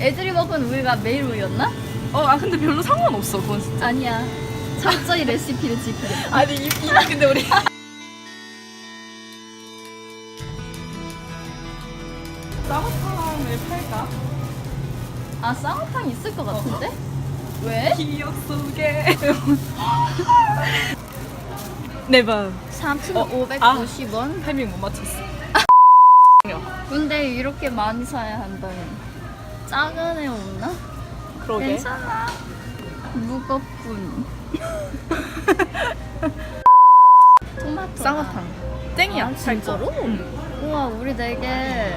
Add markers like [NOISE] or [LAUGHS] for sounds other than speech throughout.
애들이 먹은 우유가 매일 우유였나? 어, 아 근데 별로 상관없어 그건 진짜. 아니야. 철저히 레시피를 지키겠다. [LAUGHS] 아니 이, 이 근데 우리 [LAUGHS] 쌍화탕을 팔까? 아 쌍화탕 있을 것 같은데? 왜? 기억 속에 [LAUGHS] 네번 3,590원? 타이밍 못 맞췄어. 근데 이렇게 많이 사야 한다니. 작은 애 없나? 그러게. 괜찮아. 무겁군. 토마토. 쌍화탕. 땡이야. 아, 진짜로? 응. 우와 우리 되게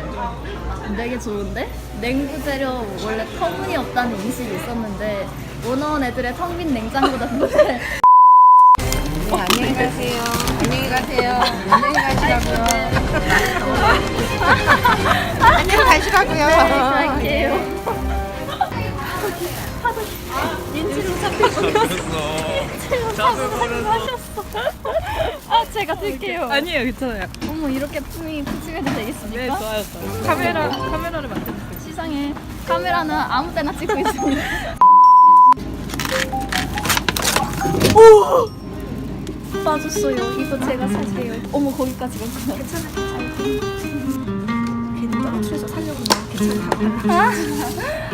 되게 좋은데? 냉구 재료 원래 터무니없다는 인식이 있었는데 오너원 애들의 텅 빈 냉장고다 보니 [LAUGHS] 네, 안녕히 가세요. 안녕히 가세요. 안녕히 가시라고요. 안녕히 가시라고요. 갈게요. 인치로 잡힐 뻔했어. 아 제가 들게요. 아니에요, 괜찮아요. 어머 이렇게 품이 푸짐해도 네, 되겠습니까? 좋아요, 좋아요. 카메라 카메라를 만드는 시상에 카메라는 아무 때나 찍고 있습니다. [LAUGHS] 빠졌어요. 이거 제가 살게요. 어머 거기까지 갔구나 괜 히 떨어뜨려서 살려고 괜찮다.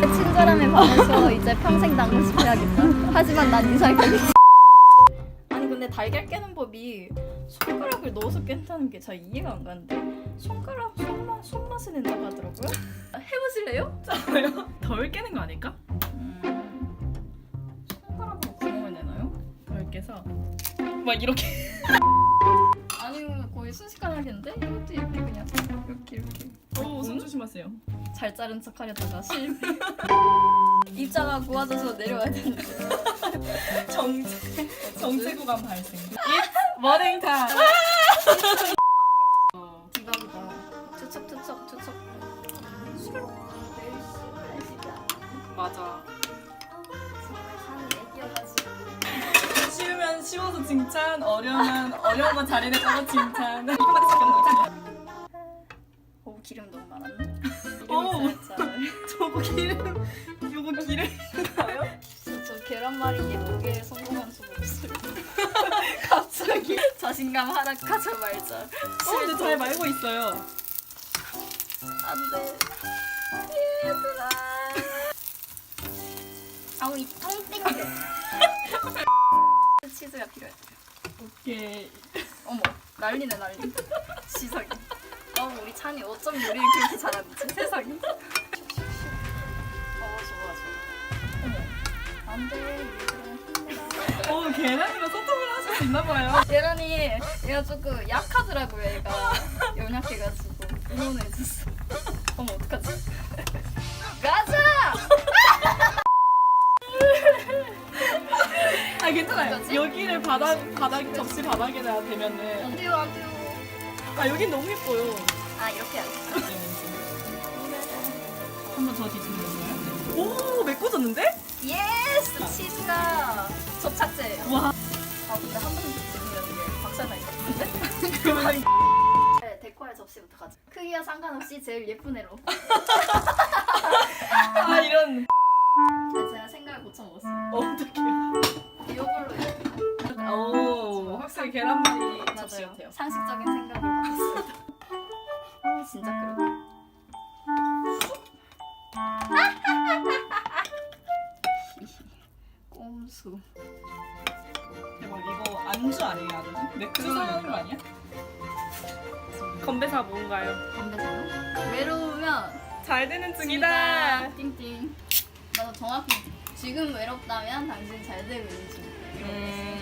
친절함에 반해서 이제 평생 당근시켜야겠다. 하지만 난 거겠지. 아니 근데 달걀 깨는 법이 손가락을 넣어서 깬다는 게 잘 이해가 안 가는데 손가락 손맛 손맛을 낸다고 하더라고요. 해보실래요? 거예요. 덜 깨는 거 아닐까? 음, 손가락으로 구멍을 내나요? 덜 깨서 막 이렇게. 아니면 거의 순식간에 하겠는데 이것도 이렇게 그냥 이렇게 이렇게 오, 손 조심하세요. 잘 자른 척 하려다가 실패. [LAUGHS] 입자가 고와져서 내려와야 되는데. [LAUGHS] 정체 정체 구간 발생. It's morning time. 어, 대박이다. 투척 투척 투척. 맞아. 애기여가지고. 쉬우면 쉬워서 칭찬, 어려우면 어려운 건 따라 칭찬. 오 기름 너무 많았네. 어우. 기름이 살짝. [LAUGHS] 저거 기름, 요거 기름인가요? 진짜 저 계란말이 예쁘게 성공한 적 없어요. [LAUGHS] 갑자기 자신감 하락하자마자. 어, 근데 잘 말고 있어요. 안돼. 얘들아. 아우 이 똥땡이. [LAUGHS] 치즈가 필요해. 오케이. 어머 난리네 난리. 시상이. 어 우리 찬이 어쩜 요리를 그렇게 잘하는지 [LAUGHS] 세상에. 어 좋아 좋아. 어머 안돼 얘들아 힘내라. 어, 계란이랑 소통을 하실 수 있나 봐요. 계란이 얘가 조금 약하더라고요 얘가 연약해가지고 응원해줬어. 어머 어떡하지? 가자. 아, 괜찮아요. 여기를 바닥, 바닥, 접시 바닥에다 대면은. 안 돼요 안 돼요. 아, 여긴 너무 예뻐요. 아 이렇게 하겠다. 한번 더 뒤집는 건가요? 오, 메꿔졌는데? 예스 치즈가 접착제예요. 와. 아 근데 한 번도 드리면 이게 박살나 있었는데. 그러면 네, 데코할 접시부터 가자. 크기와 상관없이 제일 예쁜 애로. [LAUGHS] 아, 이런. 근데 제가 생각을 고쳐 먹었어요. 어떡해. 이걸로 이렇게. 오, 확실히 계란말이 접시 맞아요. 같아요. 상식적인 생각을 바꿨습니다. 아 진짜 그러네. [LAUGHS] 꼼수. 대박, 이거 안주 아니에요, 안주? 맥주 사는 거 아니야? 건배사 뭔가요? 건배사요? 외로우면 잘 되는 중이다. 띵띵. 나도 정확히 지금 외롭다면 당신 잘 되고 있는 중. 음.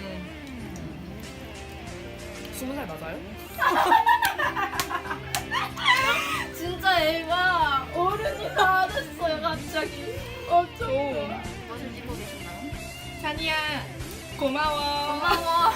스무 살 맞아요? [LAUGHS] 진짜 애가 어른이 다 됐어요 갑자기. 어쩌고. 오. 무슨 입고 계신가요? 찬이야, 고마워. 고마워.